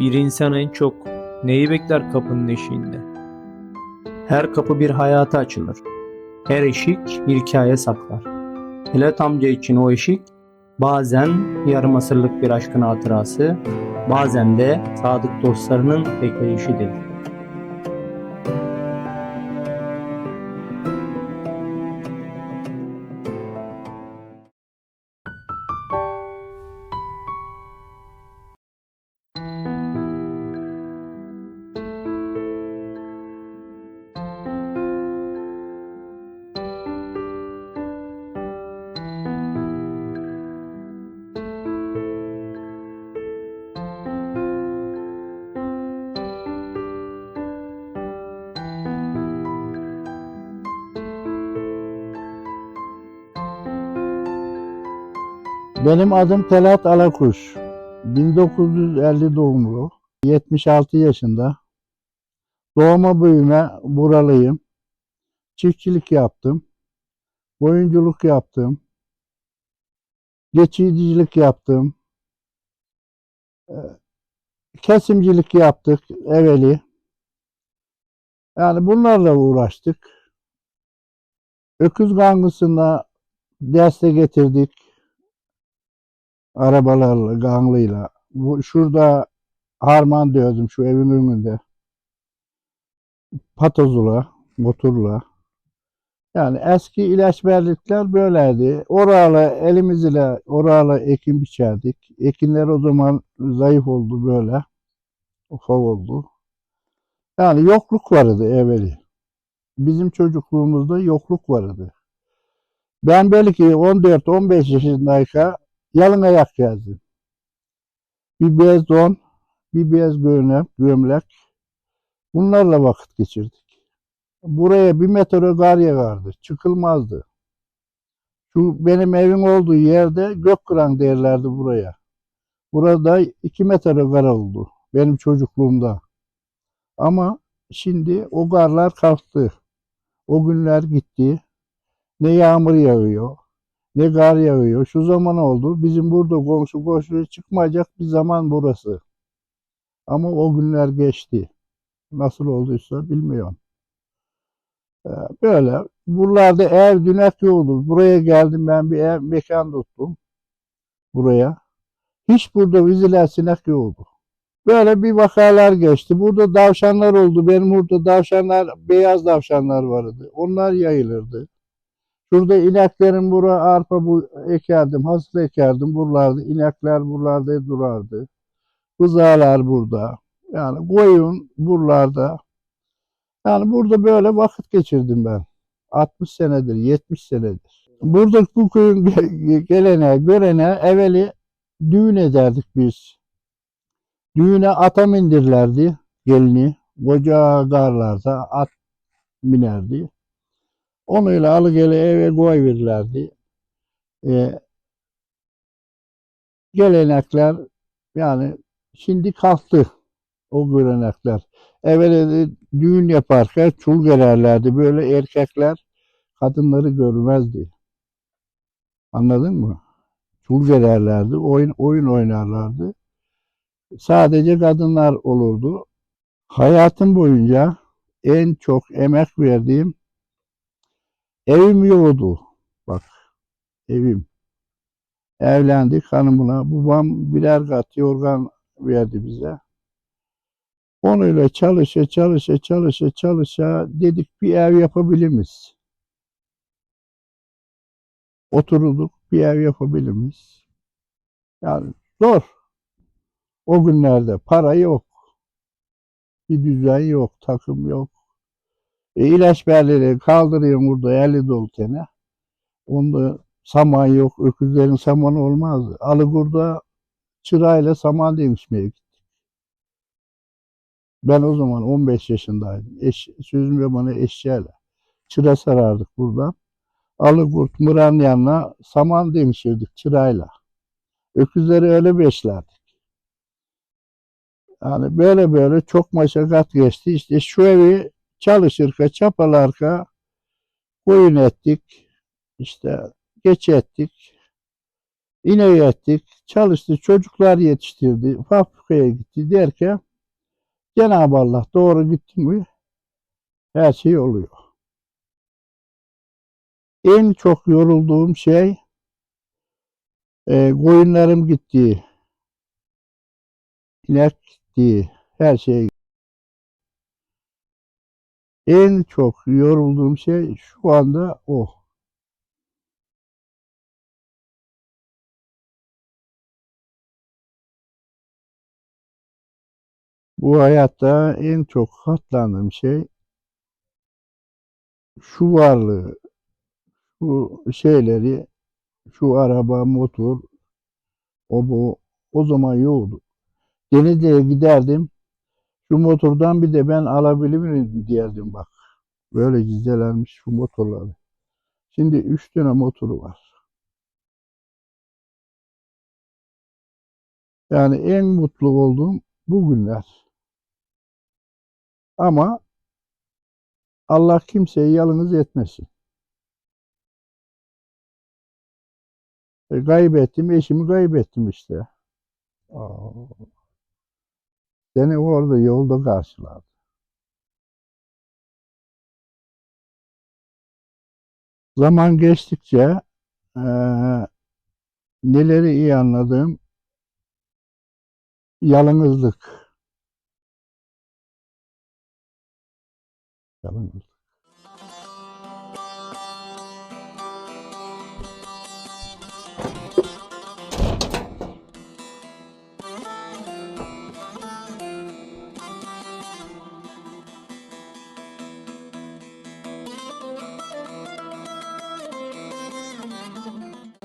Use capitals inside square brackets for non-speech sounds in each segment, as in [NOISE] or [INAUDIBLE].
Bir insan en çok neyi bekler kapının eşiğinde? Her kapı bir hayata açılır. Her eşik bir hikaye saklar. Hilat amca için o eşik bazen yarım asırlık bir aşkın hatırası, bazen de sadık dostlarının bekleyişidir. Benim adım Telat Alakuş. 1950 doğumlu. 76 yaşında. Doğma büyüme buralıyım. Çiftçilik yaptım. Oyunculuk yaptım. Geçicicilik yaptım. Ee, Kesimcilik yaptık evveli. Yani bunlarla uğraştık. Öküz gangısına derste getirdik arabalarla, ganglıyla. Bu şurada harman diyordum şu evin önünde. Patozula, motorla. Yani eski ilaçberlikler böyleydi. Orala elimiz ile orala ekin biçerdik. Ekinler o zaman zayıf oldu böyle. Ufak oldu. Yani yokluk vardı evveli. Bizim çocukluğumuzda yokluk vardı. Ben belki 14-15 yaşındayken Yalın ayak gezdim. Bir bez don, bir bez gömlek, gömlek. Bunlarla vakit geçirdik. Buraya bir metre gar yağardı. Çıkılmazdı. Şu benim evim olduğu yerde Gökkıran derlerdi buraya. Burada iki metre gar oldu. Benim çocukluğumda. Ama şimdi o garlar kalktı. O günler gitti. Ne yağmur yağıyor, ne kar yağıyor. Şu zaman oldu. Bizim burada komşu komşuya çıkmayacak bir zaman burası. Ama o günler geçti. Nasıl olduysa bilmiyorum. Ee, Böyle. Buralarda ev dünek yoktu. Buraya geldim ben bir ev mekan tuttum. Buraya. Hiç burada viziler sinek yoktu. Böyle bir vakalar geçti. Burada davşanlar oldu. Benim burada davşanlar, beyaz davşanlar vardı. Onlar yayılırdı. Şurada ineklerin bura arpa bu ekerdim, hasıl ekerdim. Buralarda inekler buralarda durardı. Buzağlar burada. Yani koyun buralarda. Yani burada böyle vakit geçirdim ben. 60 senedir, 70 senedir. Burada bu köyün ge- gelene, görene evveli düğün ederdik biz. Düğüne ata mindirlerdi gelini. Koca garlarda at binerdi. Onuyla alıgele eve koy verirlerdi. Ee, gelenekler yani şimdi kalktı o görenekler. Evvela de düğün yaparken çul gererlerdi. Böyle erkekler kadınları görmezdi. Anladın mı? Çul gererlerdi. Oyun, oyun oynarlardı. Sadece kadınlar olurdu. Hayatım boyunca en çok emek verdiğim Evim yoktu. Bak evim. Evlendik hanımına. Babam birer kat yorgan verdi bize. Onunla çalışa çalışa çalışa çalışa dedik bir ev yapabilir miyiz? Oturduk bir ev yapabilir miyiz? Yani zor. O günlerde para yok. Bir düzen yok, takım yok. E, ilaç berleri kaldırıyorum burada 50 dolu tane. Onda saman yok. Öküzlerin samanı olmazdı. Alıgur'da çırayla saman demişmeye gittik. Ben o zaman 15 yaşındaydım. Eş, sözüm bana eşeğiyle. Çıra sarardık buradan. Alıgurt, Mıran yanına saman demişirdik çırayla. Öküzleri öyle beslerdik. Yani böyle böyle çok maşakat geçti. İşte şu evi çalışırka, çapalarka koyun ettik. işte geç ettik. İneği ettik, çalıştı, çocuklar yetiştirdi, fabrikaya gitti derken Cenab-ı Allah doğru gitti mi her şey oluyor. En çok yorulduğum şey e, koyunlarım gitti, inek gitti, her şey. En çok yorulduğum şey şu anda o. Bu hayatta en çok katlandığım şey şu varlığı, şu şeyleri, şu araba, motor, o bu, o zaman yoktu. Denizli'ye giderdim, şu motordan bir de ben alabilir miyim diyerdim bak. Böyle gizlenmiş şu motorları. Şimdi üç tane motoru var. Yani en mutlu olduğum bu günler. Ama Allah kimseyi yalnız etmesin. E, kaybettim, eşimi kaybettim işte. Aa. Seni orada yolda karşıladı. Zaman geçtikçe eee, neleri iyi anladığım yalnızlık. Yalnızlık.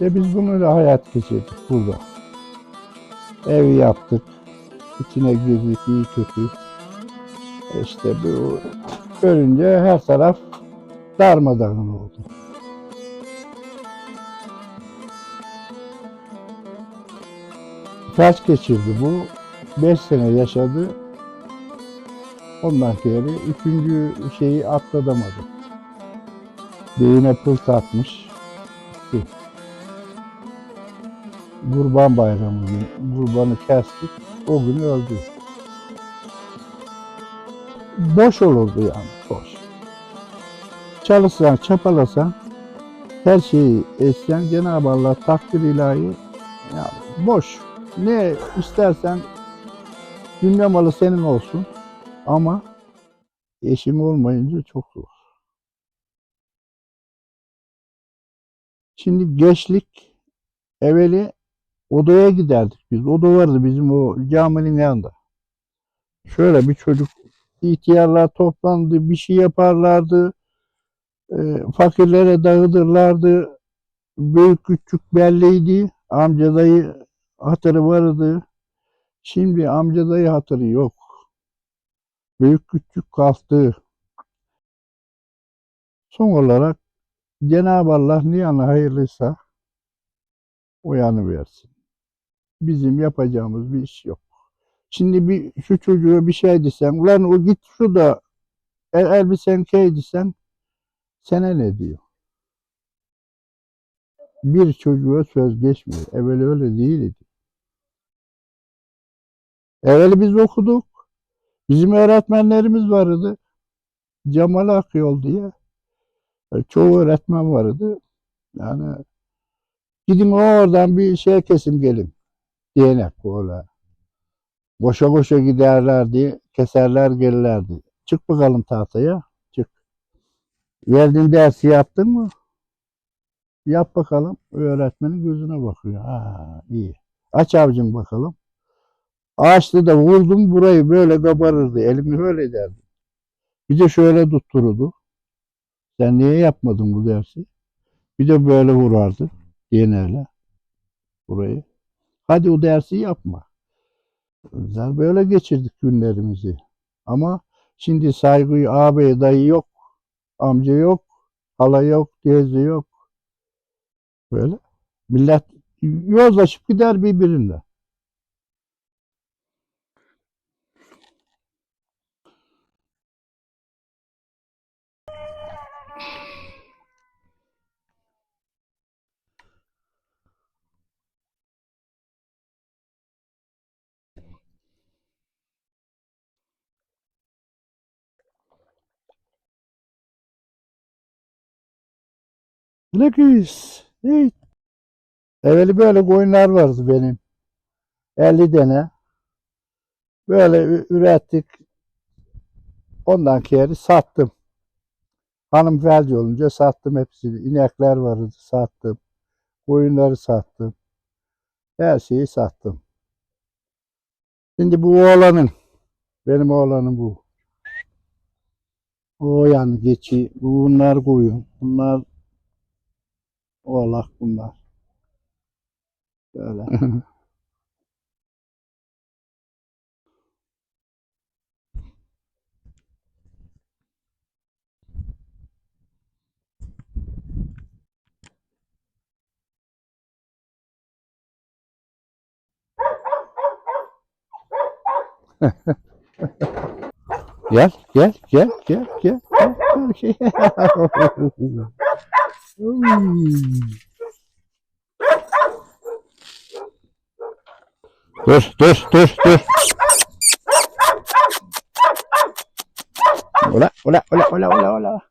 İşte biz bunu da hayat geçirdik burada. Ev yaptık. içine girdik iyi kötü. İşte bu görünce her taraf darmadağın oldu. Felç geçirdi bu. Beş sene yaşadı. Ondan sonra üçüncü şeyi atlatamadı. Beyine pılt atmış. Kurban bayramı günü. Kurbanı kestik. O gün öldü. Boş olurdu yani. Boş. Çalışsan, çapalasan, her şeyi etsen Cenab-ı Allah takdir ilahi yani boş. Ne istersen gündem malı senin olsun ama eşim olmayınca çok zor. Şimdi gençlik evveli odaya giderdik biz. Oda vardı bizim o caminin yanında. Şöyle bir çocuk ihtiyarlar toplandı, bir şey yaparlardı. E, fakirlere dağıtırlardı. Büyük küçük belliydi. Amca dayı hatırı vardı. Şimdi amca dayı hatırı yok. Büyük küçük kalktı. Son olarak Cenab-ı Allah ne hayırlıysa o versin. Bizim yapacağımız bir iş yok. Şimdi bir şu çocuğa bir şey desen, ulan o git şurada el, elbisen key desen, sana ne diyor? Bir çocuğa söz geçmiyor. Evvel öyle değildi. Evvel biz okuduk. Bizim öğretmenlerimiz vardı. Cemal Akyol diye. E, Çoğu öğretmen vardı. Yani gidin oradan bir şey kesim gelin. Diyenek böyle. Koşa koşa giderlerdi, keserler gelirlerdi. Çık bakalım tahtaya, çık. Verdiğin dersi yaptın mı? Yap bakalım. Öğretmenin gözüne bakıyor. Ha, iyi. Aç avcın bakalım. Ağaçta da vurdum burayı böyle kabarırdı. Elimi böyle derdi. Bir de şöyle tuttururdu. Sen niye yapmadın bu dersi? Bir de böyle vurardı. Yenerle. Burayı. Hadi o dersi yapma. Böyle geçirdik günlerimizi. Ama şimdi saygıyı ağabey dayı yok. Amca yok. Hala yok. Teyze yok. Böyle. Millet yozlaşıp gider birbirine. Kız? Ne? Evveli böyle koyunlar vardı benim. 50 tane. Böyle ürettik. Ondan kere sattım. Hanım felci olunca sattım hepsini. İnekler vardı sattım. Koyunları sattım. Her şeyi sattım. Şimdi bu oğlanın. Benim oğlanım bu. O yani geçi. Bunlar koyun. Bunlar oğlak bunlar. Böyle. [LAUGHS] Gel, gel, gel, gel, gel. gel, gel. [LAUGHS] [LAUGHS] Hola, hola, hola, hola, hola, hola.